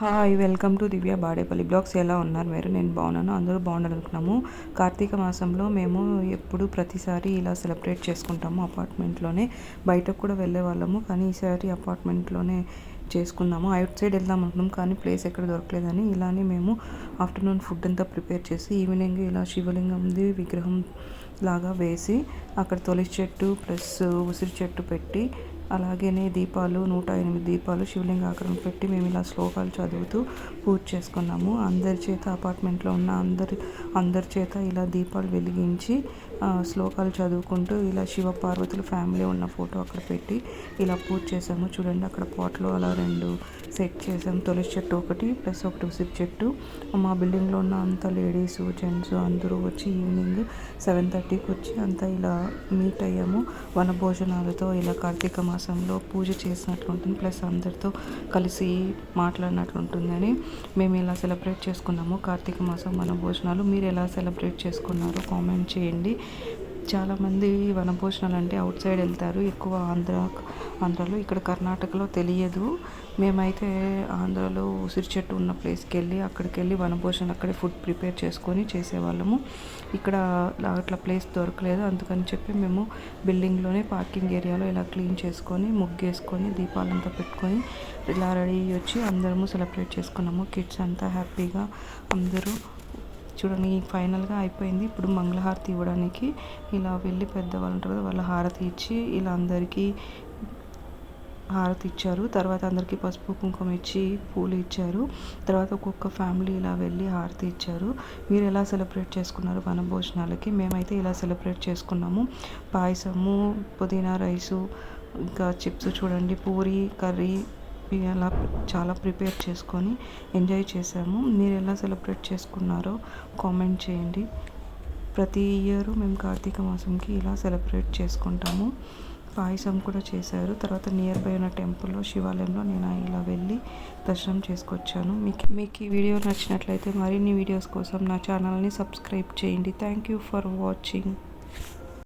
Hi welcome to Divya Badepalli blogs ఎలా ఉన్నారు మీరు? నేను బాగున్నాను. అందరూ బాగుండాలనుకున్నాము. కార్తీక మాసంలో మేము ఎప్పుడు ప్రతిసారి ఇలా సెలబ్రేట్ చేసుకుంటాము అపార్ట్మెంట్లోనే. బయటకు కూడా వెళ్ళే వాళ్ళము. కానీ ఈసారి అపార్ట్మెంట్లోనే చేసుకున్నాము. అవుట్ సైడ్ వెళ్దాం అనుకున్నాం. కానీ ప్లేస్ ఎక్కడ దొరకలేదని ఇలానే మేము ఆఫ్టర్నూన్ ఫుడ్ అంతా ప్రిపేర్ చేసి ఈవినింగ్ ఇలా శివలింగంది విగ్రహం లాగా వేసి అక్కడ తులసి చెట్టు ప్లస్ ఉసిరి చెట్టు పెట్టి అలాగనే దీపాలు నూట ఎనిమిది దీపాలు శివలింగ ఆకారం పెట్టి మేము ఇలా శ్లోకాలు చదువుతూ పూజ చేసుకున్నాము. అందరి చేత అపార్ట్మెంట్లో ఉన్న అందరి అందరి చేత ఇలా దీపాలు వెలిగించి శ్లోకాలు చదువుకుంటూ ఇలా శివ పార్వతుల ఫ్యామిలీ ఉన్న ఫోటో అక్కడ పెట్టి ఇలా పూజ చేసాము చూడండి అక్కడ పాట్లో అలా రెండు సెట్ చేసాము తులసి చెట్టు ఒకటి ప్లస్ ఒకటి ఉసిరి చెట్టు. మా బిల్డింగ్లో ఉన్న అంత లేడీస్ జెంట్స్ అందరూ వచ్చి ఈవినింగ్ సెవెన్ థర్టీకి వచ్చి అంతా ఇలా మీట్ అయ్యాము. వన భోజనాలతో ఇలా కార్తీక మాసంలో పూజ చేసినట్లు ఉంటుంది ప్లస్ అందరితో కలిసి మాట్లాడినట్లు ఉంటుందని మేము ఇలా సెలబ్రేట్ చేసుకున్నాము. కార్తీక మాసం మన భోజనాలు మీరు ఎలా సెలబ్రేట్ చేసుకున్నారో కామెంట్ చేయండి. చాలామంది వనభోజనాలు అంటే అవుట్ సైడ్ వెళ్తారు. ఎక్కువ ఆంధ్ర ఆంధ్రాలో ఇక్కడ కర్ణాటకలో తెలియదు. మేమైతే ఆంధ్రాలో ఉసిరి చెట్టు ఉన్న ప్లేస్కి వెళ్ళి అక్కడికి వెళ్ళి వనభోజనాలు అక్కడే ఫుడ్ ప్రిపేర్ చేసుకొని చేసేవాళ్ళము. ఇక్కడ అట్లా ప్లేస్ దొరకలేదు. అందుకని చెప్పి మేము బిల్డింగ్లోనే పార్కింగ్ ఏరియాలో ఇలా క్లీన్ చేసుకొని ముగ్గేసుకొని దీపాలంతా పెట్టుకొని ఇలా రెడీ వచ్చి అందరము సెలబ్రేట్ చేసుకున్నాము. కిడ్స్ అంతా హ్యాపీగా అందరూ చూడండి ఫైనల్గా అయిపోయింది. ఇప్పుడు మంగళహారతి ఇవ్వడానికి ఇలా వెళ్ళి పెద్దవాళ్ళు ఉంటారు కదా వాళ్ళ హారతి ఇచ్చి ఇలా అందరికీ హారతి ఇచ్చారు. తర్వాత అందరికీ పసుపు కుంకుమ ఇచ్చి పూలు ఇచ్చారు. తర్వాత ఒక్కొక్క ఫ్యామిలీ ఇలా వెళ్ళి హారతి ఇచ్చారు. మీరు ఎలా సెలబ్రేట్ చేసుకున్నారు వనభోజనాలకి మేమైతే ఇలా సెలబ్రేట్ చేసుకున్నాము. పాయసము పుదీనా రైసు ఇంకా చిప్స్ చూడండి పూరి కర్రీ అలా చాలా ప్రిపేర్ చేసుకొని ఎంజాయ్ చేసాము మీరు ఎలా సెలబ్రేట్ చేసుకున్నారో కామెంట్ చేయండి. ప్రతి ఇయర్ మేము కార్తీక మాసంకి ఇలా సెలబ్రేట్ చేసుకుంటాము. పాయసం కూడా చేశారు. తర్వాత నియర్ బై ఉన్న టెంపుల్లో శివాలయంలో నేను ఇలా వెళ్ళి దర్శనం చేసుకొచ్చాను. మీకు మీకు ఈ వీడియో నచ్చినట్లయితే మరిన్ని వీడియోస్ కోసం నా ఛానల్ని సబ్స్క్రైబ్ చేయండి. Thank you for watching